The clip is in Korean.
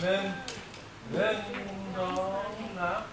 는, 는, 정, 나.